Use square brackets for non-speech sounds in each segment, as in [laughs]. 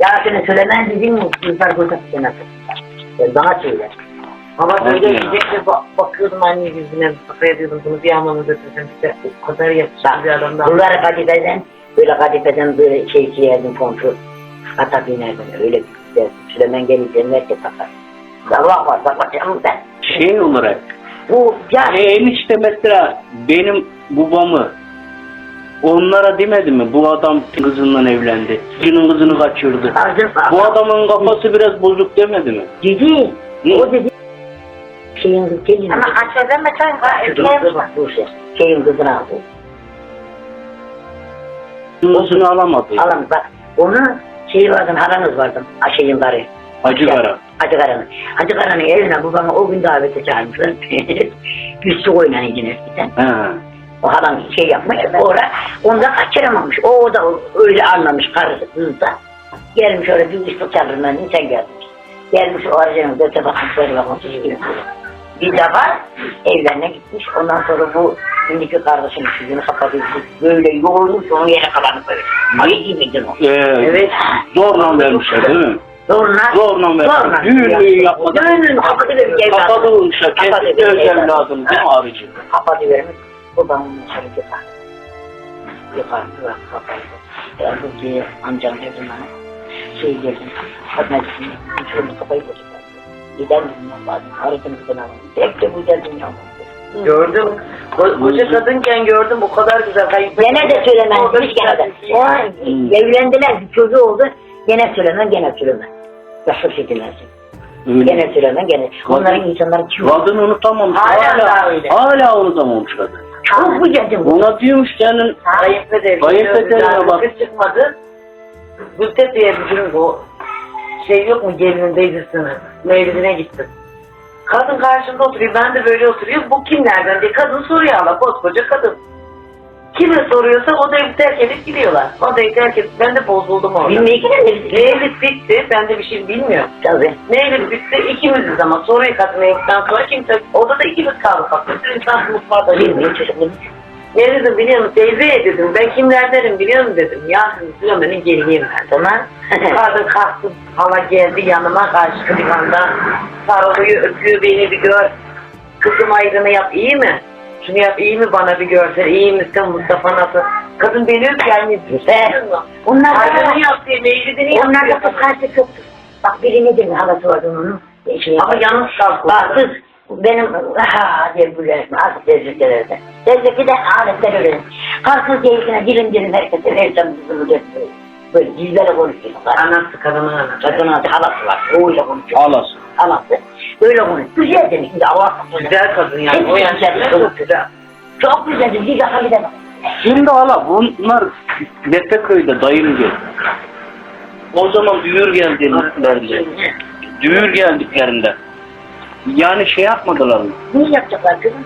Ya seni söylemen dedim mi? Kızlar burada? Ben bana söyle. Ama böyle gidince bak, bakıyordum anne yüzüne, kafaya diyordum bunu bir anlamda götürsem işte o kadar yakışıklı bir adamdan. Bunları kadifeden, böyle kadifeden böyle şey giyerdim kontrol. Ata binerdim öyle bir güzel. Süleyman gelince herkes takar. Allah var takacağım ben. Şey olarak Bu ya e, enişte mesela benim babamı onlara demedi mi bu adam kızından evlendi. Birinin kızını kaçırdı. Bu adamın kafası biraz bozuk demedi mi? dedi. Ne? O dedi. Şeyin gelin. Ama aşağıdan mesela Şurada bak bu şey. Şeyin kızını aldı. Kızını alamadı. Alın bak. Onu şey vardı, haranız vardı. Aşağıın karı. Hacı Kara. Hacı Kara'nın. Hacı Kara'nın evine babamı o gün davete çağırmışlar. Üstü oynayınca eskiden. He. O adam şey yapmış, orada onu da kaçıramamış. O da öyle anlamış karısı, kız da. Gelmiş oraya bir üstü çadırından sen gelmiş. Gelmiş o aracının dörtte bakmış, böyle bakmış. Bir defa evlerine gitmiş. Ondan sonra bu şimdiki kardeşin yüzünü kapatıyor. Böyle yoğurmuş, onu yere kapanıp böyle. Ayı gibiydin o. Ee, Evet. Zorla vermişler değil mi? Zorla. Zorla vermişler. Düğünü yapmadan. Düğünün evladım. Kapatılmışlar. Kendi Kapatıvermiş öz evladım. değil mi abici? Kapatıvermiş. O içeri yıkar. Yıkar, yıkar, kapatır. Ya bu diye amcam bana. Şey dedim. Hadi şunu kapayı bozuklar. Gider dedim ben bazen. Hareketini kızına alın. Tek de bu derdim ya. Gördüm. Ko- Koca kadınken gördüm o kadar güzel. Kayıp. Gene de söylemez. Hiç gene de. O an Hmm. evlendiler. Bir çocuğu oldu. Gene söylemez, gene söylemez. Nasıl şekillersin? Öyle. Gene söylemez, gene. Onların insanların çoğu. Kadın unutamamış. Hala Hala, hala unutamamış kadın. Çok güzeldi bu. Ona diyormuş senin Kayınpeder. Kayınpederine bak. Kız çıkmadı. Gültet diye bizim bu şey yok mu gelinin teyzesinin mevlidine gittim. Kadın karşımda oturuyor. Ben de böyle oturuyor. Bu kimlerden diye. Kadın soruyor hala. Koskoca kadın. Kime soruyorsa odayı terk edip gidiyorlar. Odayı terk edip ben de bozuldum orada. Bilmeyi ki de Mevlid bitti. Ben de bir şey bilmiyorum. Tabii. Mevlid bitti. ikimiziz ama soruyu evden sonra kimse odada ikimiz kaldık. Sürü insan mutfağda Bilmiyor ne dedim biliyor musun? Teyze dedim. Ben kimlerdenim biliyor musun dedim. Ya dedim Süleyman'ın geliniyim ben. Tamam. [laughs] Kadın kalktı. Hala geldi yanıma karşı divanda. Sarılıyor, öpüyor beni bir gör. Kızım ayrını yap iyi mi? Şunu yap iyi mi bana bir görsen. İyi misin Mustafa nasıl? Kadın beni öp yani. Güzel. Onlar da Ayrını yap diye meyridini yap onlar da kıskançlık yoktur. Bak biri ne dedi halası vardı onun. Şey, Ama yalnız kalktı. Bak kız benim ha diye gülersin artık tezliklerde. Tezlikli de aletler öyle. Kalksız keyfine dilim dilim herkese versem kızımı götürüyor. Böyle dizlere konuşuyorlar. Anası kadının anası. Kadın adı halası var. O ile konuşuyor. Alası. Halası. Böyle konuşuyor. Güzel demiş. Şimdi Allah Güzel kadın yani. O güzel. yaşta çok güzel. Çok güzel. Bir dakika bir dakika. Şimdi hala bunlar Meteköy'de dayım geldi. O zaman düğür geldiklerinde. Düğür geldiklerinde. Yani şey yapmadılar mı? Ne yapacaklar kızım?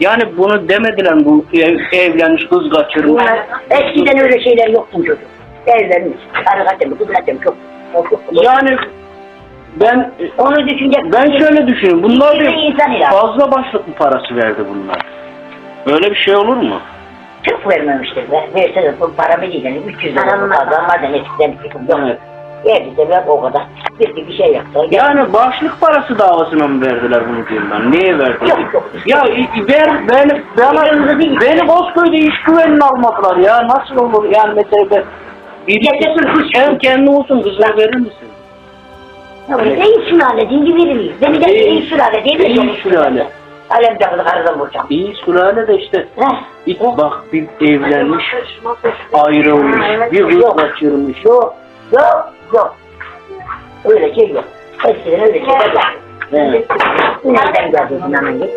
Yani bunu demediler? Bu ev, evlenmiş kız kaçırmış. Eskiden öyle şeyler yoktu çocuk. Evlenmiş. Karı kaçırmış, kız kaçırmış. Çok, çok, çok. Yani ben Onu düşünecek. ben şöyle düşünüyorum. Bunlar Bir de insan ya. fazla başlık mı parası verdi bunlar? Böyle bir şey olur mu? Çok vermemiştir be. Verse de bu para bir değil. 300 lira kadar. Madem eskiden çıkım yok. Evet. Verdi de ver o kadar. Bir, bir şey yapsa. Yani başlık parası davasına mı verdiler bunu diyorum ben? Niye verdiler? Yok, yok. Ya i- ver, beni, bana, beni Bozköy'de iş güvenini almadılar ya. Nasıl olur yani mesela ben bir Yaşasın kuş. Hem kendi olsun kızına verir misin? Böyle iyi sülale deyince verilir. Beni de İyi- sülale değil mi? iyi sülale. Alem takılı karıdan vuracağım. İyi sülale de işte Heh. bir, bak bir evlenmiş, ayrılmış, bir kız kaçırmış. Yok, yok, yok. Öyle şey yok. Eskiden öyle şey yok. Evet. Nereden geldin hemen git.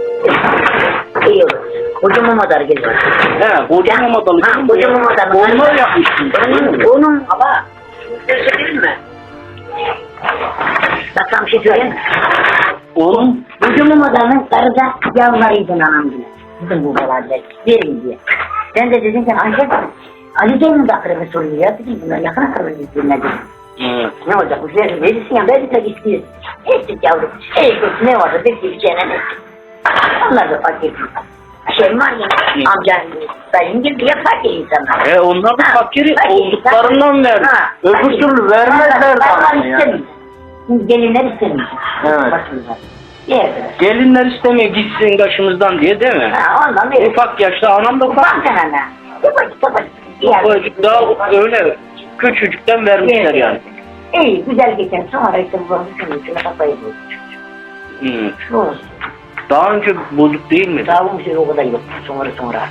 İyi olur. Kocaman madar geliyor. He, koca mamadalı Ha, koca mamadalı. Onlar yapmışsın. Onun, onun ama Onun Kocaman madanın karı da yalvarıydı anam bile. Bizim bu babalar verin diye. Ben de dedim ki Ayşe Ali Ceyhun'un da akrabı soruyor ya. Dedim bunlar yakın akrabı birbirine dedim. Evet. Ne olacak bu verir verirsin ya verirse istiyoruz. Ettik yavrum. Ey kız ne vardı bir çenen ettik. Onlar da fakir. Şey var ya, amcan, dayın gibi yapar ki insanlar. E onlar da fakir, olduklarından verdi. Öbür fakir. türlü yani. istemiyor. Şimdi Gelinler istemiyor. Evet. Yerdiler. Gelinler istemiyor gitsin başımızdan diye değil mi? Ha, ondan beri. Ufak yaşta anam da ufak. Ufak sana. Ufacık ufacık. Ufacık daha öyle küçücükten vermişler yani. İyi güzel geçen sonra işte bu bütün içine kafayı buldu. Hmm. Olsun. Daha önce bozuk değil mi? Daha bu şey o kadar yok. Sonra sonra.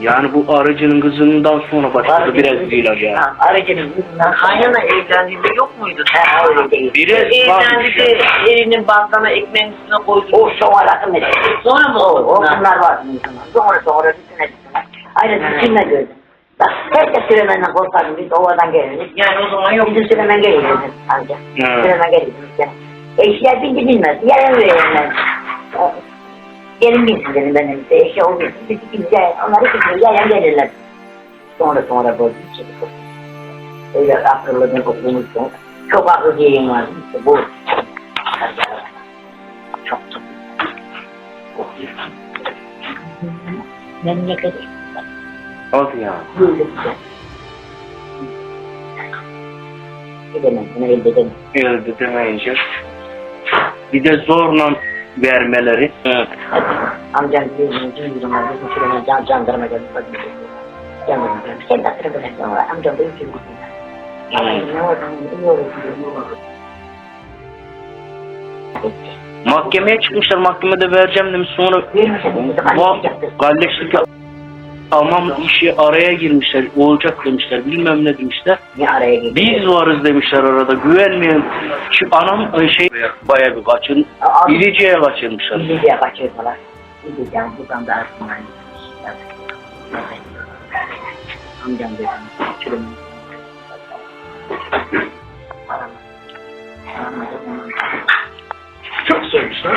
Yani bu aracının kızından sonra başladı biraz değil ya. Ha, aracının yüzünden Kaynana evlendiğinde yok muydu? Ha öyle değil. Biraz varmış Evlendi ya. de elinin baklama ekmeğin üstüne koydu. O akım edildi. Sonra mı O, oldu? o bunlar var mı zaman? Sonra sonra bütüne bütüne. Ayrıca bütünle gördüm. Bak herkes Süleyman'dan korkardı. Biz ovadan gelirdik. Yani o zaman yok. Bizim Süleyman gelirdi amca. Evet. Süleyman gelirdi. Yani. Eşya binci bilmez. Yarın verirler. Gelin binsin dedim ben de. Eşya olmasın. Biz ikimiz yayan. Onlar ikimiz yayan gelirler. Sonra sonra bozdu. Öyle akıllıdın okumuşsun. Çok akıllı yerin var. İşte bu. Çok çok. Memleket Hadi ya. böyle güzel. Gidemem. Bunu elde edemem. Elde demeyince. Bir de zorla vermeleri. Evet. Amcam bir gün bir şuraya can, jandarma geldi. Bak, Jandarma geldi. Sen de amcam da üç ne oldu? Ne oldu? Mahkemeye çıkmışlar mahkemede vereceğim demiş sonra Vermişler. Va- Galleşlik tamam işi araya girmişler olacak demişler bilmem ne demişler. Ne araya? Biz varız demişler arada güvenmeyin. Şu anam e, şey bayağı bir kaçın. İliciye kaçırmışlar. De kaçırdılar. De buradan da arasınlar. Amcam dedi. Çürüm. Çok sevmişler.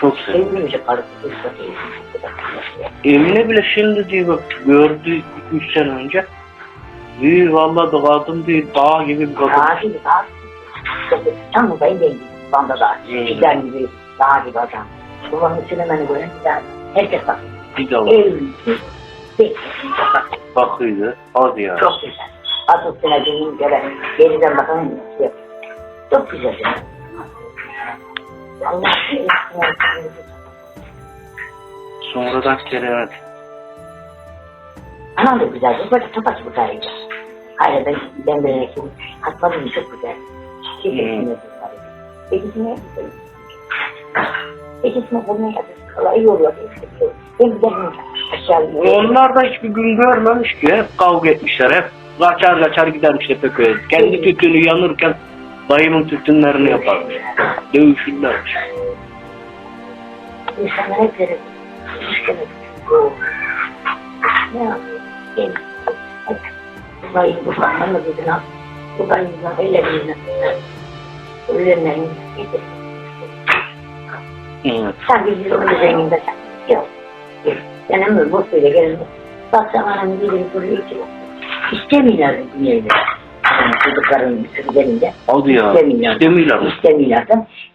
Çok sev. Sevdiğimce karısı kızla değil. Emine bile şimdi diyor bak gördü 3 sene önce. Diyor vallahi da kadın diyor dağ gibi bir kadın. Daha gibi daha. Tam buradayım değil. Banda da. Hmm. Güzel gibi. Daha gibi adam. Babamın Süleyman'ı gören güzel. Herkes bak. Bir de var. Evli. Tek. Bak. Bakıyordu. Hadi ya. Çok güzel. Asıl sinacının göre geriden bakan şey yok. Çok güzel. Allah Sonradan keremet. Anam da güzel. Böyle topaç bu tarihte. Hayır ben, ben böyle şey, hatmadım çok güzel. Şey Hmm. hmm. Pekisine güzel. Pekisine bulmaya kadar kolay oluyor. Ben giderim aşağı. Onlar da hiçbir gün görmemiş ki. Hep kavga etmişler. Hep kaçar kaçar gidermiş Epeköy'e. Kendi tütünü yanırken dayımın tütünlerini yaparmış. Dövüşürlermiş. İnsanlar hep verir. İşte ne. Hadi. Bayım bu mı dedin ha? Bu bayımdan öyle bir Ölürlerin getir. Evet. Sen bir yıl onun üzerinde sen. Yok. Sen hemen boş böyle gelin. Bak zamanın bir yıl duruyor ki. İstemiyorlar dünyayı. Yani çocukların sürülerinde. Hadi ya. İstemiyorlar. İstemiyorlar mı? İstemiyorlar.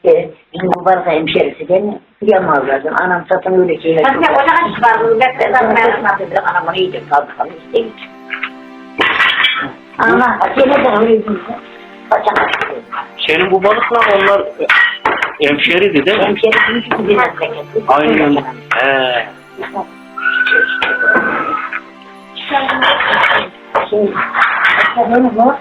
Ee, bizim bu baraka hemşerisi beni kıyamazlardı. Anam zaten öyle şeyler. Sen ne ocağa çıkardın? Ben de zaten ben bir anam onu iyice kaldı kaldı istemiyor. Ama de öyle Senin bu balıkla onlar e, hemşeriydi değil mi? Hemşerisinin çünkü bir memleketi. Aynen. He. Şey, benim o,